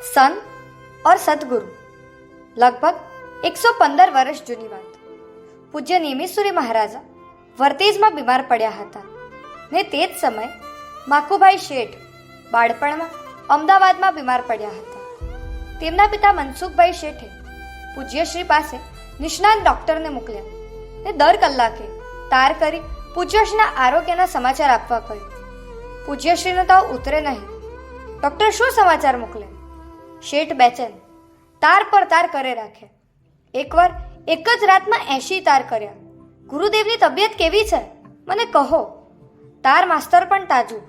સંત ઓર સદગુરુ. લગભગ એકસો પંદર વર્ષ જૂની વાત. પૂજ્ય નિમિસુરી મહારાજા વર્તેજમાં બીમાર પડ્યા હતા ને તે જ સમય માકુભાઈ શેઠ બાળપણમાં અમદાવાદમાં બીમાર પડ્યા હતા. તેમના પિતા મનસુખભાઈ શેઠે પૂજ્યશ્રી પાસે નિષ્ણાંત ડૉક્ટરને મોકલ્યા ને દર કલાકે તાર કરી પૂજ્યશ્રીના આરોગ્યના સમાચાર આપવા કહ્યું. પૂજ્યશ્રીનો તો ઉતરે નહીં. ડૉક્ટર શું સમાચાર મોકલ્યા શેઠ બેચેન તાર પર તાર કરે રાખે. એકવાર એક જ રાતમાં એંશી તાર કર્યા. ગુરુદેવની તબિયત કેવી છે? મને કહો. તાર માસ્તર પણ તાજું.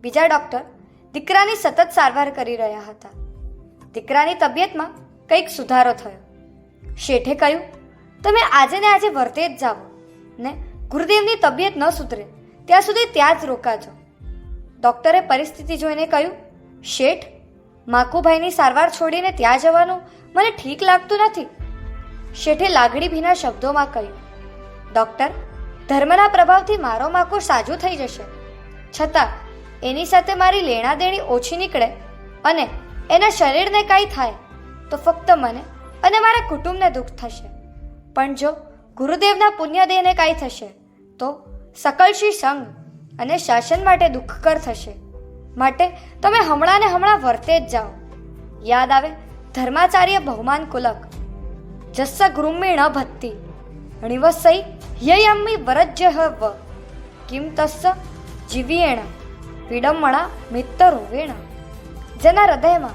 બીજા ડૉક્ટર દીકરાની સતત સારવાર કરી રહ્યા હતા. દીકરાની તબિયતમાં કંઈક સુધારો થયો. શેઠે કહ્યું, તમે આજે ને આજે વર્તે જ જાઓ. ને ગુરુદેવની તબિયત ન સુધરે. ત્યાં સુધી ત્યાં જ રોકાજો. ડૉક્ટરે પરિસ્થિતિ જોઈને કહ્યું, શેઠ માકુભાઈની સારવાર છોડીને ત્યાં જવાનું મને ઠીક લાગતું નથી. શેઠે લાગણી ભીના શબ્દોમાં કહ્યું, ડૉક્ટર, ધર્મના પ્રભાવથી મારો માકુ સાજું થઈ જશે. છતાં, એની સાથે મારી લેણાદેણી ઓછી નીકળે અને એના શરીરને કાંઈ થાય તો ફક્ત મને અને મારા કુટુંબને દુઃખ થશે. પણ જો ગુરુદેવના પુણ્યદેહને કાંઈ થશે, તો સકલશી સંઘ અને શાસન માટે દુઃખકર થશે. માટે તમે હમણાં ને હમણાં વર્તે જ જાઓ. યાદ આવે, ધર્માચાર્ય બહુમાન કુલક. જસ્સ ન ભક્તિ. ણિવસೈ યયમ્મી વરજ્ય વ. કિમ તસ્સ જીવિયેણ વિડંબણા મિત્તરોવેણ. જેના હૃદયમાં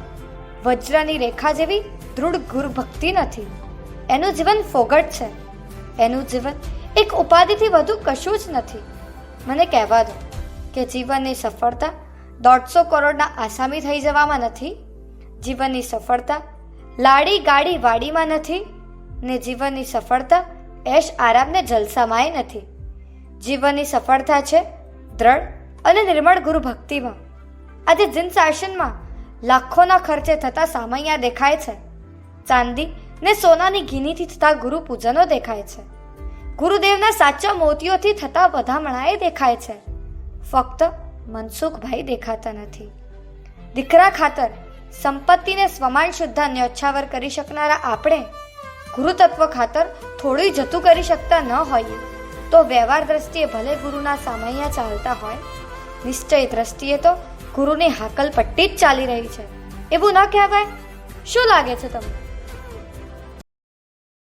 વજ્રની રેખા જેવી દૃઢ ગુરુ ભક્તિ નથી. એનું જીવન ફોગટ છે. એનું જીવન એક ઉપાધિથી વધુ કશું જ નથી. મને કહેવા દો કે જીવનની સફળતા દોઢસો કરોડના આસામી થઈ જવામાં નથી, જીવનની સફળતા લાડી ગાડી વાડીમાં નથી ને જીવનની સફળતા એશ આરામને જલસામાંય નથી. જીવનની સફળતા છે દ્રઢ અને નિર્મળ ગુરુ ભક્તિમાં આજે જિન શાસનમાં લાખોના ખર્ચે થતા સામૈયા દેખાય છે. ચાંદી ને સોનાની ઘીનીથી થતા ગુરુ પૂજનો દેખાય છે. ગુરુદેવના સાચા મોતીઓથી થતા વધામણાએ દેખાય છે. ફક્ત મનસુખભાઈ દેખાતા નથી. દીકરા ખાતર સંપત્તિને સ્વમાન શુદ્ધા ન્યોછાવર કરી શકનારા આપણે ગુરુતત્વ ખાતર થોડું જતું કરી શકતા ન હોઈએ. તો વ્યવહાર દ્રષ્ટિએ ભલે ગુરુના સામૈયા ચાલતા હોય, નિશ્ચય દ્રષ્ટિએ તો ગુરુની હાકલ પટ્ટી જ ચાલી રહી છે. એવું ન કહેવાય? શું લાગે છે તમને?